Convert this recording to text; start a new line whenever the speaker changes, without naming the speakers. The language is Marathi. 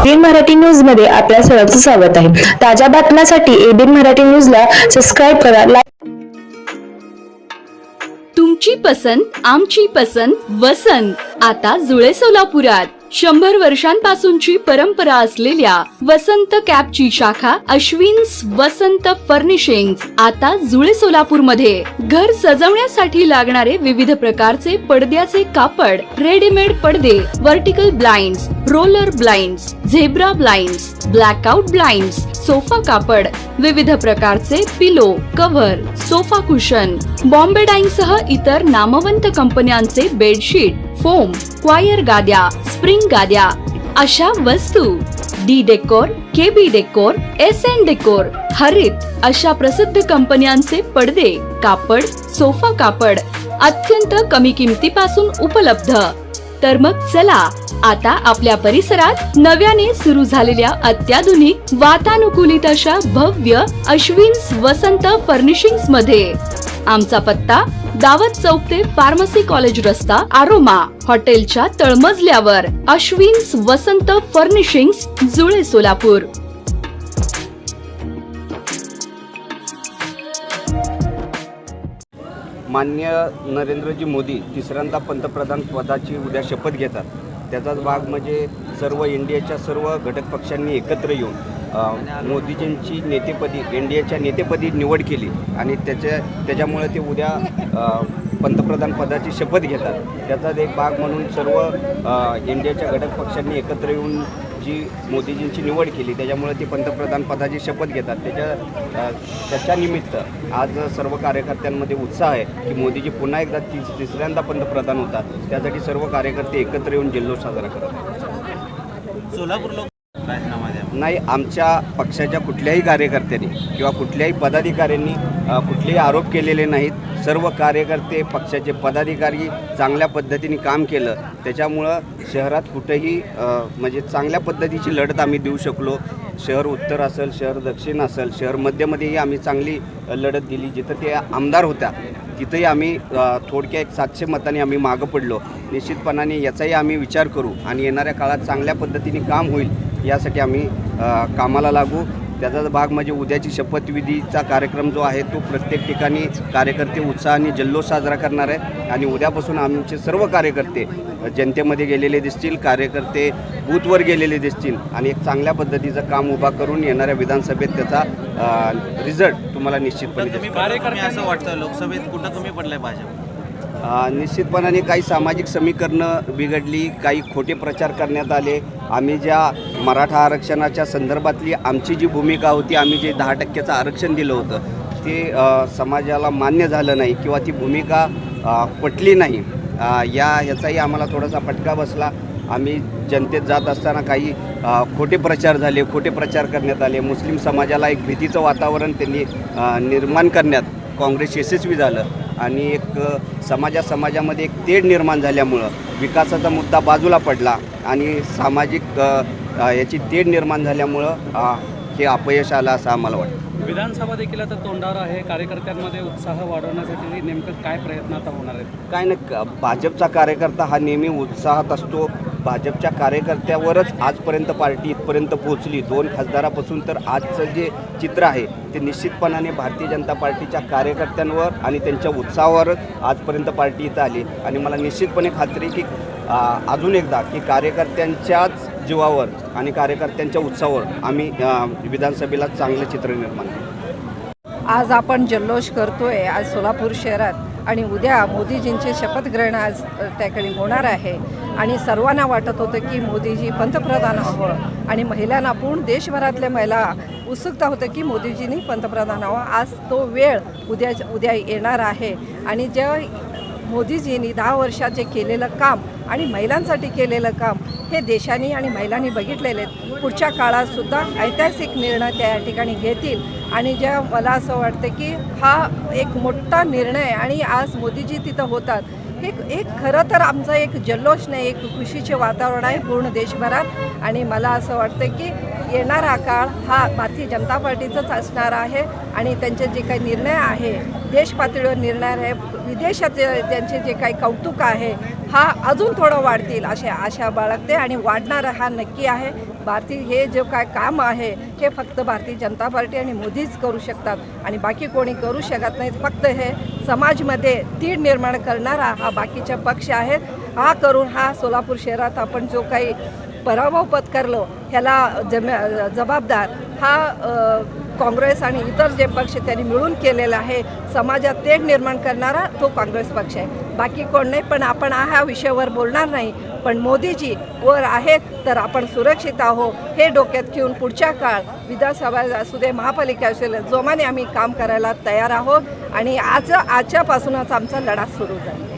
एबीएन मराठी न्यूजमध्ये आपल्या सर्वांचं स्वागत आहे. ताज्या बातम्यांसाठी एबीएन मराठी न्यूजला सबस्क्राईब करा
तुमची पसंत आमची पसंत वसंत. आता जुळे सोलापुरात. शंभर वर्षांपासूनची परंपरा असलेल्या वसंत कॅबची शाखा अश्विन्स वसंत फर्निशिंग आता जुळे सोलापूरमध्ये घर सजवण्यासाठी लागणारे विविध प्रकारचे पडद्याचे कापड रेडीमेड पडदे vertical blinds roller blinds zebra blinds blackout blinds sofa कापड विविध प्रकारचे pillow cover sofa cushion Bombay dyeing सह इतर नामवंत कंपन्यांचे बेडशीट फोम क्वायर गाद्या स्प्रिंग गाद्या अशा वस्तू D decor KB decor S N decor हरित अशा प्रसिद्ध कंपन्यांचे पडदे कापड सोफा कापड अत्यंत कमी किमतीपासून उपलब्ध तर मग चला आता आपल्या परिसरात नव्याने सुरू झालेल्या अत्याधुनिक वातानुकूलित अशा भव्य अश्विन्स वसंत फर्निशिंग्समध्ये आमचा पत्ता दावत चौक ते फार्मसी कॉलेज रस्ता आरोमा हॉटेलच्या तळमजल्यावर अश्विन्स वसंत फर्निशिंग्स जुळे सोलापूर.
मान्य नरेंद्रजी मोदी तिसऱ्यांदा पंतप्रधान पदाची उद्या शपथ घेतात. त्याचाच भाग म्हणजे सर्व इंडियाच्या सर्व घटक पक्षांनी एकत्र येऊन मोदीजींची नेतेपदी इंडियाच्या नेतेपदी निवड केली. आणि त्याच्या त्याच्यामुळे ते उद्या पंतप्रधान पदाची शपथ घेतात. त्याचाच एक भाग म्हणून सर्व अ, इंडियाच्या घटक पक्षांनी एकत्र येऊन जी मोदीजींची निवड केली त्याच्यामुळे ते पंतप्रधान पदाची शपथ घेतात. त्याच्या त्याच्यानिमित्त आज सर्व कार्यकर्त्यांमध्ये उत्साह आहे की मोदीजी पुन्हा एकदा तिस तिसऱ्यांदा पंतप्रधान होतात. त्यासाठी सर्व कार्यकर्ते एकत्र येऊन जल्लोष साजरा करतात.
सोलापूर लोक
नाही आमच्या पक्षाच्या कुठल्याही कार्यकर्त्यांनी किंवा कुठल्याही पदाधिकाऱ्यांनी कुठलेही आरोप केलेले नाहीत. सर्व कार्यकर्ते पक्षाचे पदाधिकारी चांगल्या पद्धतीने काम केलं. त्याच्यामुळं शहरात कुठेही म्हणजे चांगल्या पद्धतीची लढत आम्ही देऊ शकलो. शहर उत्तर असेल शहर दक्षिण असेल शहर मध्यमध्येही आम्ही चांगली लढत दिली. जिथं ते आमदार होत्या तिथंही आम्ही थोडक्या एक सातशे मताने आम्ही मागं पडलो. निश्चितपणाने याचाही आम्ही विचार करू आणि येणाऱ्या काळात चांगल्या पद्धतीने काम होईल. यासाठी आम्ही कामाला लागू. त्याचाच भाग म्हणजे उद्याची शपथविधीचा कार्यक्रम जो आहे तो प्रत्येक ठिकाणी कार्यकर्ते उत्साहाने जल्लोष साजरा करणार आहे आणि उद्यापासून आमचे सर्व कार्यकर्ते जनतेमध्ये गेलेले दिसतील कार्यकर्ते बूथवर गेलेले दिसतील. आणि एक चांगल्या पद्धतीचं काम उभा करून येणाऱ्या विधानसभेत त्याचा रिझल्ट तुम्हाला निश्चितपणे.
तुम्ही असं वाटतं? लोकसभेत कुठं कमी पडलंय भाजप?
अ, निश्चितपणाने काही सामाजिक समीकरणं बिघडली काही खोटे प्रचार करण्यात आले. आम्ही ज्या मराठा आरक्षणाच्या संदर्भातली आमची जी भूमिका होती आम्ही जे दहा टक्क्याचं आरक्षण दिलं होतं ते समाजाला मान्य झालं नाही किंवा ती भूमिका पटली नाही या ह्याचाही आम्हाला थोडासा फटका बसला. आम्ही जनतेत जात असताना काही खोटे प्रचार झाले खोटे प्रचार करण्यात आले. मुस्लिम समाजाला एक भीतीचं वातावरण त्यांनी निर्माण करण्यात काँग्रेस यशस्वी झालं आणि एक समाजा समाजामध्ये एक तेढ निर्माण झाल्यामुळं विकासाचा मुद्दा बाजूला पडला आणि सामाजिक याची तेढ निर्माण झाल्यामुळं हे अपयश आलं असं आम्हाला वाटतं.
विधानसभा देखील आता तोंडावर आहे. कार्यकर्त्यांमध्ये उत्साह वाढवण्यासाठी नेमकं काय प्रयत्न आता होणार आहेत?
काय नाही भाजपचा कार्यकर्ता हा नेहमी उत्साहात असतो. भाजपच्या कार्यकर्त्यावरच आजपर्यंत पार्टी इथपर्यंत पोहोचली. दोन खासदारापासून तर आजचं जे चित्र आहे ते निश्चितपणाने भारतीय जनता पार्टीच्या कार्यकर्त्यांवर आणि त्यांच्या उत्साहावरच आजपर्यंत पार्टी इथं आली. आणि मला निश्चितपणे खात्री की अजून एकदा की कार्यकर्त्यांच्याच जीवावर आणि कार्यकर्त्यांच्या उत्साहावर आम्ही विधानसभेला चांगले चित्र निर्माण
आज आपण जल्लोष करतोय आज सोलापूर शहरात आणि उद्या मोदीजींचे शपथग्रहण आज त्याकडे होणार आहे. आणि सर्वांना वाटत होतं की मोदीजी पंतप्रधान हवं आणि महिलांना पूर्ण देशभरातल्या महिला उत्सुकता होतं की मोदीजींनी पंतप्रधान हवं. आज तो वेळ उद्या उद्या येणार आहे. आणि ज्या मोदीजींनी दहा वर्षात जे केलेलं काम आणि महिलांसाठी केलेलं काम हे देशाने आणि महिलांनी बघितलेले आहेत. पुढच्या काळातसुद्धा ऐतिहासिक निर्णय त्या ठिकाणी घेतील. आणि ज्या मला असं वाटतं की हा एक मोठा निर्णय आणि आज मोदीजी तिथं होतात हे एक खरं तर आमचं एक जल्लोष नाही एक खुशीचे वातावरण आहे पूर्ण देशभरात. आणि मला असं वाटतं की येणारा काळ हा भारतीय जनता पार्टीचाच असणार आहे आणि त्यांचे जे काही निर्णय आहे देश पातळीवर निर्णय आहे विदेशाचे त्यांचे जे काही कौतुक आहे हा अजून थोडं वाढतील असे आशा बाळगते आणि वाढणारा हा नक्की आहे. भारतीय हे जे काय काम आहे हे फक्त भारतीय जनता पार्टी आणि मोदीच करू शकतात आणि बाकी कोणी करू शकत नाहीत. फक्त हे समाजमध्ये तीड निर्माण करणारा हा बाकीचे पक्ष आहेत. हा करून हा सोलापूर शहरात आपण जो काही पराभव पत्करलो ह्याला जम जबाबदार. हा काँग्रेस आणि इतर जे पक्ष त्यांनी मिळून केलेला आहे समाजात तेढ निर्माण करणारा तो काँग्रेस पक्ष आहे. बाकी कोण नाही पण आपण ह्या विषयावर बोलणार नाही. पण मोदीजी वर आहेत तर आपण सुरक्षित आहो हे डोक्यात घेऊन पुढच्या काळ विधानसभा असू दे महापालिका असू दे जोमाने आम्ही काम करायला तयार आहोत आणि आज आजच्यापासूनच आमचा लढा सुरू झाला